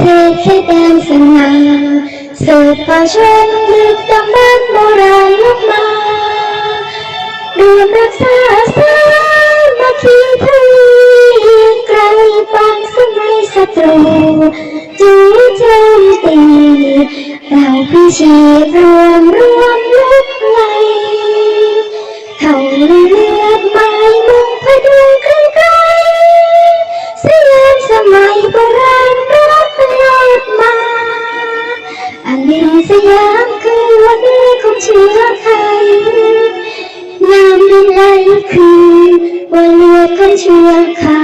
เทศแค่แดนสง่าสืบป่าชนดึกดำบรรโบราณลุกมารวมรักษาสามัคคีทวีไกลปองสมัยศัตรูจูโจมตีเราพิชีพรวมรวมลุกไหลเขาเลือดไม้มุ่งพดุงไกลไกลสยามสมัยโบราณ อันนี้สยามคือวันเรือของเชื้อไทยงามดินไหลคือวันเรือของเชื้อคา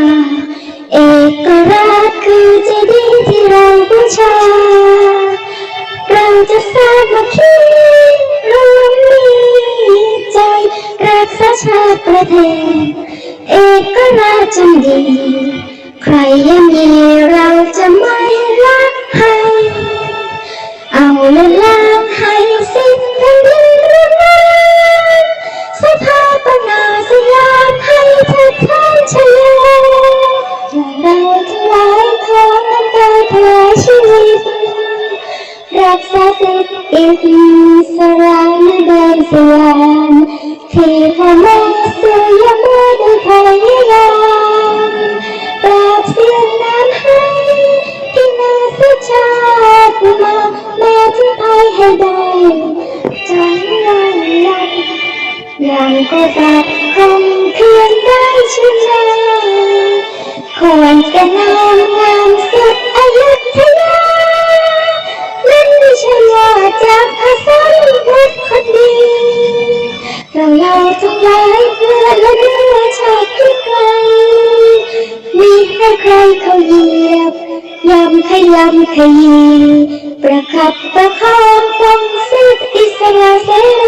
เอกราชคือเจดีย์ที่เราบูชา เราจะสามัคคีรวมมีใจรักษาชาติประเทศ เอกราชจำดี ใครยังมีเราจะไม่รักให้ ละลางให้สิ้นแผ่นดินรุ่นแรงสถาปนาสยามให้เทิดทานชโยเราทั้งหลายขอน้ำตาถวายชีวิต รักษาสิทธิ์อิสระในแดนสยามที่พ่อแม่สื่อยามมือได้พยายามปราบเสียนน้ำให้กินนาสุชาติมา ให้ได้จนวันยันยังก็จะคงเพียงได้ชนะควรจะนามงามสุดอายุธยานั่นไม่ใช่ว่าจากภาษาพุทธคนดีเราเราทั้งหลายเพื่อและเนื้อชาติที่ไกลมีให้ใครเขาเหยียบยำขยำขยี ประคับประคองปองสิทธิอิสระเสรี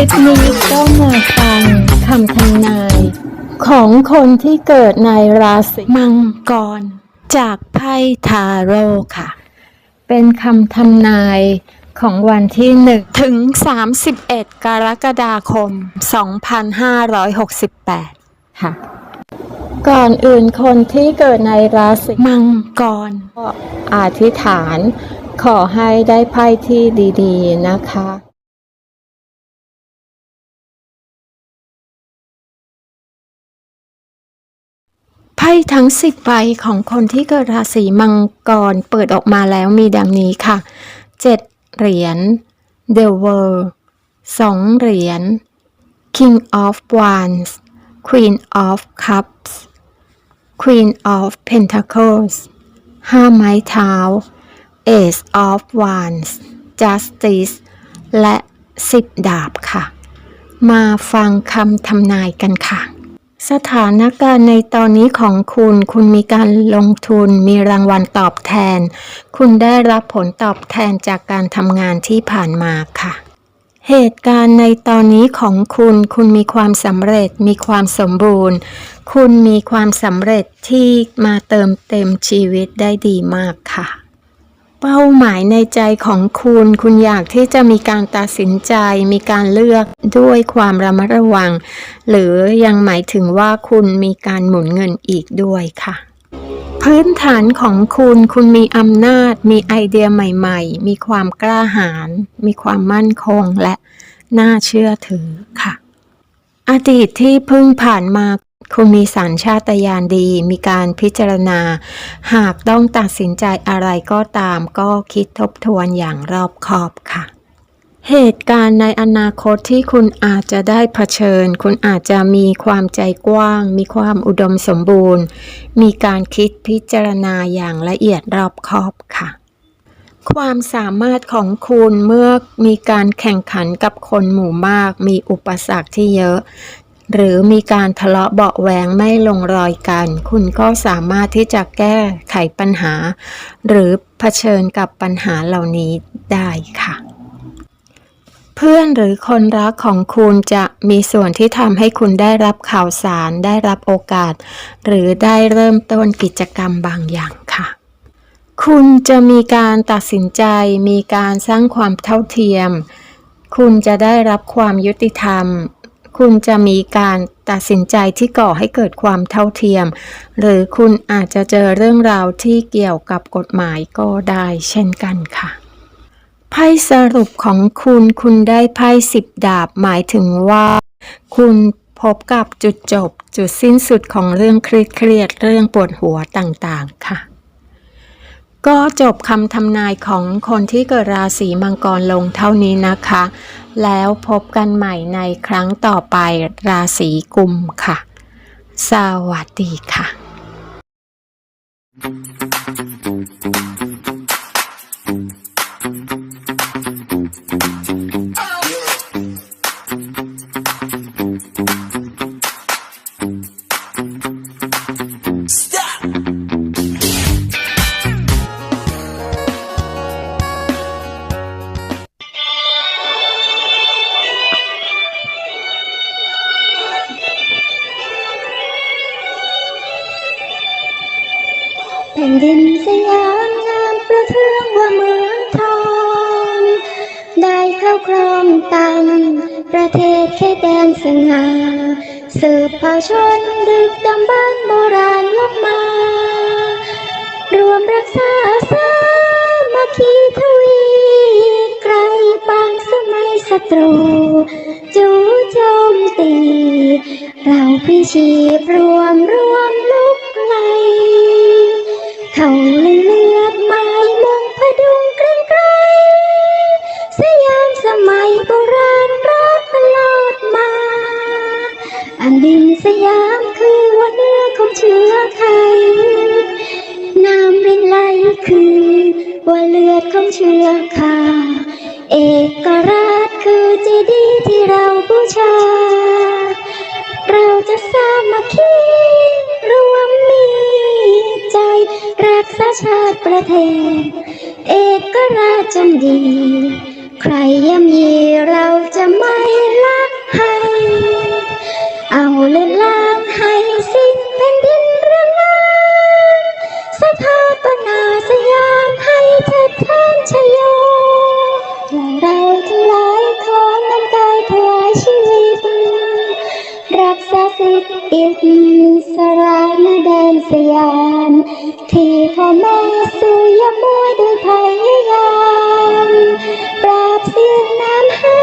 ลิปนี้ก็มาฟังคำทำนาย ของคนที่เกิดในราศีมังกร จากไพ่ทาโร่ค่ะ เป็นคำทำนาย ของวันที่ 1 ถึง 31 กรกฎาคม 2568 ค่ะ ก่อนอื่นคนที่เกิดในราศีมังกรก็อธิษฐานขอให้ได้ไพ่ที่ดีๆนะคะไพ่ทั้งสิบใบของคนที่เกิดราศีมังกรเปิดออกมาแล้วมีดังนี้ค่ะเจ็ด เหรียญ The World สองเหรียญ King of Wands Queen of Cups Queen of Pentacles ห้าไม้เท้า Ace of Wands Justice และสิบดาบค่ะ มาฟังคำทำนายกันค่ะ สถานการณ์ในตอนนี้ของคุณ คุณมีการลงทุน มีรางวัลตอบแทน คุณได้รับผลตอบแทนจากการทำงานที่ผ่านมาค่ะ เหตุการณ์ในตอนนี้ของคุณ คุณมีความสำเร็จ มีความสมบูรณ์ คุณมีความสำเร็จที่มาเติมเต็มชีวิตได้ดีมากค่ะ เป้าหมายในใจของคุณ คุณอยากที่จะมีการตัดสินใจ มีการเลือกด้วยความระมัดระวัง หรือยังหมายถึงว่าคุณมีการหมุนเงินอีกด้วยค่ะ พื้นฐานของคุณ คุณมีอำนาจ มีไอเดียใหม่ ๆ มีความกล้าหาญ มีความมั่นคงและน่าเชื่อถือค่ะ อดีตที่เพิ่งผ่านมา คุณมีสัญชาตญาณดี มีการพิจารณา หากต้องตัดสินใจอะไรก็ตามก็คิดทบทวนอย่างรอบคอบค่ะ เหตุการณ์ในอนาคตที่คุณอาจจะได้เผชิญ คุณอาจจะมีความใจกว้าง มีความอุดมสมบูรณ์ มีการคิดพิจารณาอย่างละเอียดรอบคอบค่ะความสามารถของคุณเมื่อมีการแข่งขันกับคนหมู่มาก มีอุปสรรคที่เยอะ หรือมีการทะเลาะเบาะแวงไม่ลงรอยกัน คุณก็สามารถที่จะแก้ไขปัญหา หรือเผชิญกับปัญหาเหล่านี้ได้ค่ะ เพื่อนหรือคนรักของคุณจะมีส่วนที่ทำให้คุณได้รับข่าวสาร ได้รับโอกาส หรือได้เริ่มต้นกิจกรรมบางอย่างค่ะคุณจะมีการตัดสินใจ มีการสร้างความเท่าเทียม คุณจะได้รับความยุติธรรม คุณจะมีการตัดสินใจที่ก่อให้เกิดความเท่าเทียม หรือคุณอาจจะเจอเรื่องราวที่เกี่ยวกับกฎหมายก็ได้เช่นกันค่ะไพ่สรุปของคุณคุณได้ไพ่สิบดาบหมายถึงว่า คุณพบกับจุดจบ จุดสิ้นสุดของเรื่องเครียดเรื่องปวดหัวต่างๆค่ะ ก็จบคำทำนายของคนที่เกิดราศีมังกรลงเท่านี้นะคะ แล้วพบกันใหม่ในครั้งต่อไปราศีกุมค่ะ สวัสดีค่ะแผ่นดินสยามงามประเทืองว่าเมืองทอง ได้เข้าครองตังประเทศเขตแดนสง่าสืบเผ่าชนดึกดำบรรพ์โบราณลบมา รวมรักษาสามัคคีทวีไกลปางสมัยศัตรู จู่โจมตี เราพิชีพรวมร เขาเลือดไม้มงพดุงเกรงไกรสยามสมัยโบราณรักตลอดมา อันดินสยามคือวันเนื้อของเชื้อไทยน้ำรินไหลคือว่าเลือดของเชื้อข้าเอกรา เทศ เอกราชจงดี ใครย่ำยีเราจะไม่ละให้ เอาเลือดล้างให้สิ้นแผ่นดินเรืองามสถาปนาสยามให้เถิดท่านชโยและเราทั้งหลายขอนำกายถวายชีวิต รักษาสิทธิอิสระในแดนสยามที่พ่อแม่ สู้ยามวยด้วยพยายามปราบเสียงน้ำให้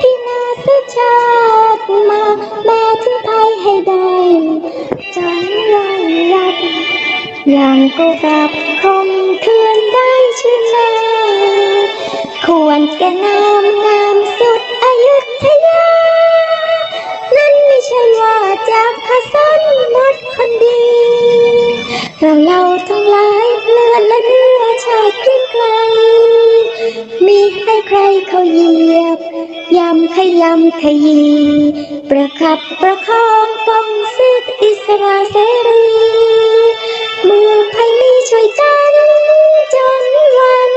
ที่นาสชาติมา แม่ถึงไทยให้ได้จนลอยลับอย่างก็กับคมเคืนได้ชื่อนาควรแก่นามงามสุดอายุธยา นั่นไม่ใช่ว่าจากพระสันมดคนดี เราเรา มีให้ใครเขาเหยียบยำขยำขยี ประคับประคองปองสิทธิอิสระเสรีเมื่อใครมีช่วยกัน จนวัน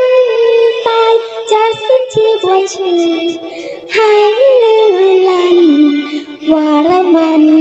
ตายจะสิ้นชีพไว้ชีให้ลือลันว่าละมัน